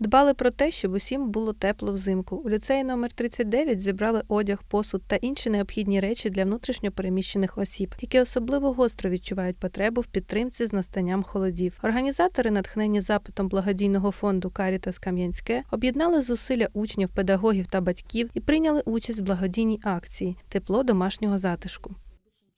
Дбали про те, щоб усім було тепло взимку. У ліцеї номер 39 зібрали одяг, посуд та інші необхідні речі для внутрішньо переміщених осіб, які особливо гостро відчувають потребу в підтримці з настанням холодів. Організатори, натхнені запитом благодійного фонду Карітас Кам'янське, об'єднали зусилля учнів, педагогів та батьків і прийняли участь в благодійній акції Тепло домашнього затишку.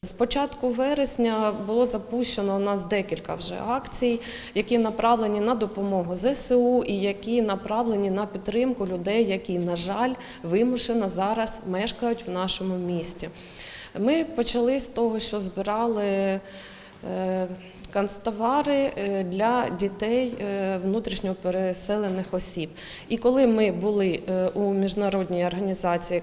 З початку вересня було запущено у нас декілька вже акцій, які направлені на допомогу ЗСУ і які направлені на підтримку людей, які, на жаль, вимушено зараз мешкають в нашому місті. Ми почали з того, що збирали канцтовари е, для дітей е, внутрішньо переселених осіб. І коли ми були е, у міжнародній організації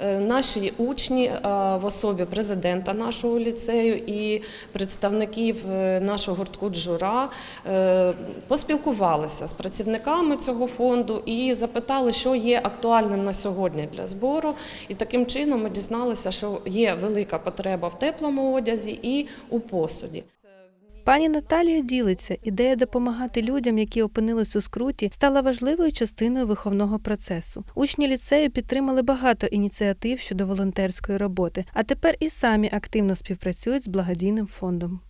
е, наші учні е, в особі президента нашого ліцею і представників е, нашого гуртку Джура е, поспілкувалися з працівниками цього фонду і запитали, що є актуальним на сьогодні для збору. І таким чином ми дізналися, що є велика потреба в теплому одязі і у посуді. Пані Наталія ділиться, ідея допомагати людям, які опинились у скруті, стала важливою частиною виховного процесу. Учні ліцею підтримали багато ініціатив щодо волонтерської роботи, а тепер і самі активно співпрацюють з благодійним фондом.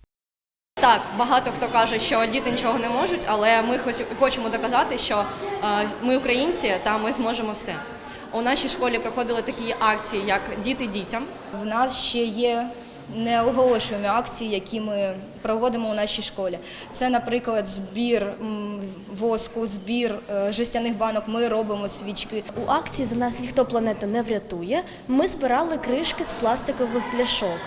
Так, багато хто каже, що діти нічого не можуть, але ми хоч- хочемо доказати, що е, ми українці та ми зможемо все. У нашій школі проходили такі акції, як Діти дітям. В нас ще є неоголошуємі акції, які ми проводимо у нашій школі. Це, наприклад, збір воску, збір е, жестяних банок. Ми робимо свічки. У акції за нас ніхто планету не врятує. Ми збирали кришки з пластикових пляшок.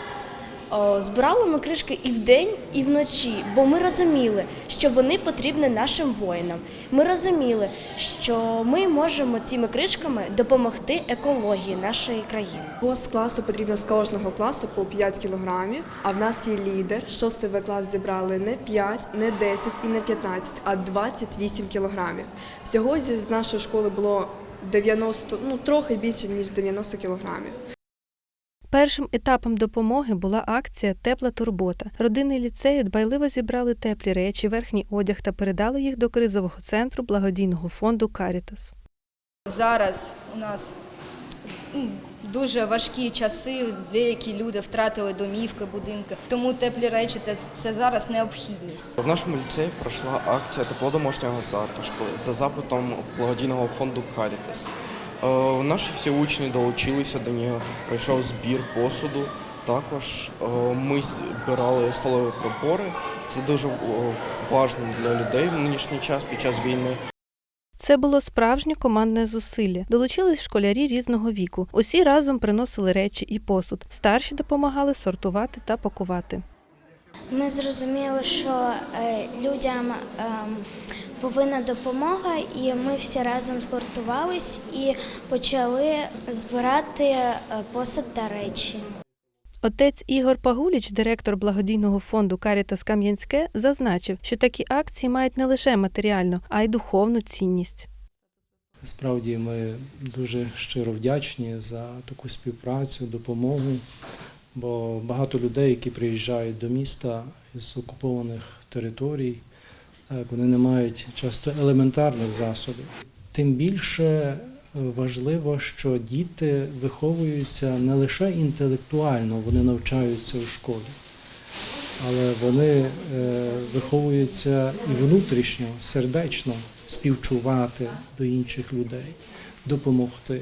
О, Збирали ми кришки і вдень, і вночі, бо ми розуміли, що вони потрібні нашим воїнам. Ми розуміли, що ми можемо цими кришками допомогти екології нашої країни. Гост класу потрібно з кожного класу по 5 кілограмів, а в нас є лідер. Шостий В клас зібрали не 5, не 10 і не 15, а 28 кілограмів. Всього зі- з нашої школи було 90, ну трохи більше ніж 90 кілограмів. Першим етапом допомоги була акція Тепла турбота. Родини ліцею дбайливо зібрали теплі речі, верхній одяг та передали їх до кризового центру благодійного фонду Карітас. Зараз у нас дуже важкі часи. Деякі люди втратили домівки, будинки. Тому теплі речі це, зараз необхідність. В нашому ліцеї пройшла акція тепло домашнього затишку за запитом благодійного фонду Caritas. Е, Наші всі учні долучилися до нього, пройшов збір посуду. Також е, ми збирали столові прибори. Це дуже е, важливо для людей в нинішній час під час війни. Це було справжнє командне зусилля. Долучились школярі різного віку. Усі разом приносили речі і посуд. Старші допомагали сортувати та пакувати. Ми зрозуміли, що людям ем, повинна допомога, і ми всі разом згуртувались і почали збирати е, посуд та речі. Отець Ігор Пагуліч, директор благодійного фонду Карітас Кам'янське, зазначив, що такі акції мають не лише матеріальну, а й духовну цінність. Справді ми дуже щиро вдячні за таку співпрацю, допомогу, бо багато людей, які приїжджають до міста з окупованих територій, вони не мають часто елементарних засобів. Тим більше е, важливо, що діти виховуються не лише інтелектуально, вони навчаються у школі, але вони е, виховуються і внутрішньо, сердечно співчувати до інших людей, допомогти.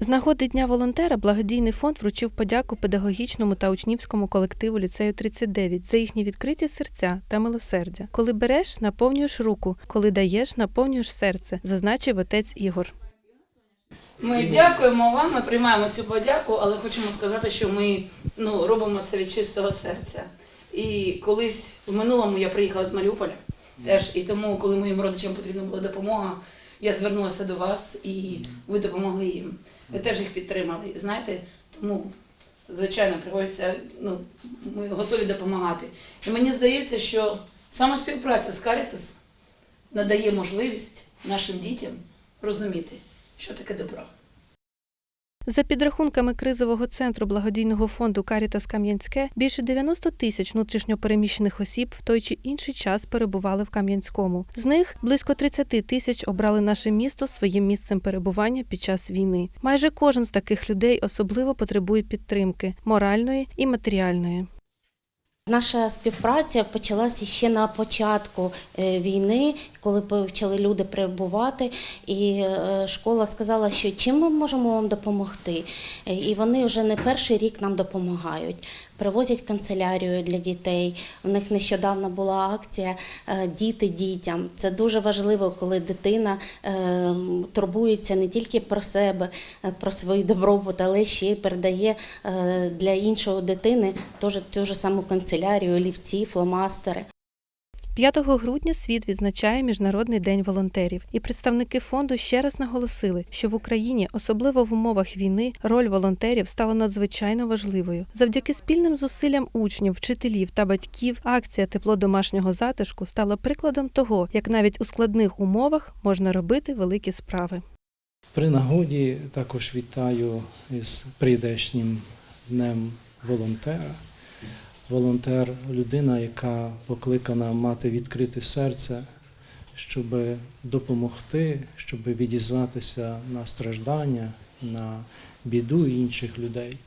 З нагоди Дня волонтера благодійний фонд вручив подяку педагогічному та учнівському колективу ліцею 39 за їхні відкриті серця та милосердя. Коли береш, наповнюєш руку, коли даєш, наповнюєш серце, зазначив отець Ігор. Ми дякуємо вам, ми приймаємо цю подяку, але хочемо сказати, що ми ну, робимо це від чистого серця. І колись в минулому я приїхала з Маріуполя теж, і тому, коли моїм родичам потрібна була допомога, я звернулася до вас і ви допомогли їм. Ви теж їх підтримали. Знаєте, тому, звичайно, приходиться, ну, ми готові допомагати. І мені здається, що саме співпраця з Caritas надає можливість нашим дітям розуміти, що таке добро. За підрахунками кризового центру благодійного фонду Карітас Кам'янське, більше 90 тисяч внутрішньопереміщених осіб в той чи інший час перебували в Кам'янському. З них близько 30 тисяч обрали наше місто своїм місцем перебування під час війни. Майже кожен з таких людей особливо потребує підтримки моральної і матеріальної. Наша співпраця почалася ще на початку е, війни, коли почали люди прибувати, і е, школа сказала, що чим ми можемо вам допомогти. Е, І вони вже не перший рік нам допомагають. Привозять канцелярію для дітей. У них нещодавно була акція Діти дітям. Це дуже важливо, коли дитина турбується не тільки про себе, про свій добробут, але ще й передає для іншої дитини теж ту ж саму канцелярію, олівці, фломастери. 5 грудня світ відзначає Міжнародний день волонтерів, і представники фонду ще раз наголосили, що в Україні, особливо в умовах війни, роль волонтерів стала надзвичайно важливою. Завдяки спільним зусиллям учнів, вчителів та батьків, акція Тепло домашнього затишку стала прикладом того, як навіть у складних умовах можна робити великі справи. При нагоді також вітаю із прийдешнім днем волонтера. Волонтер людина, яка покликана мати відкрите серце, щоб допомогти, щоб відізватися на страждання, на біду інших людей.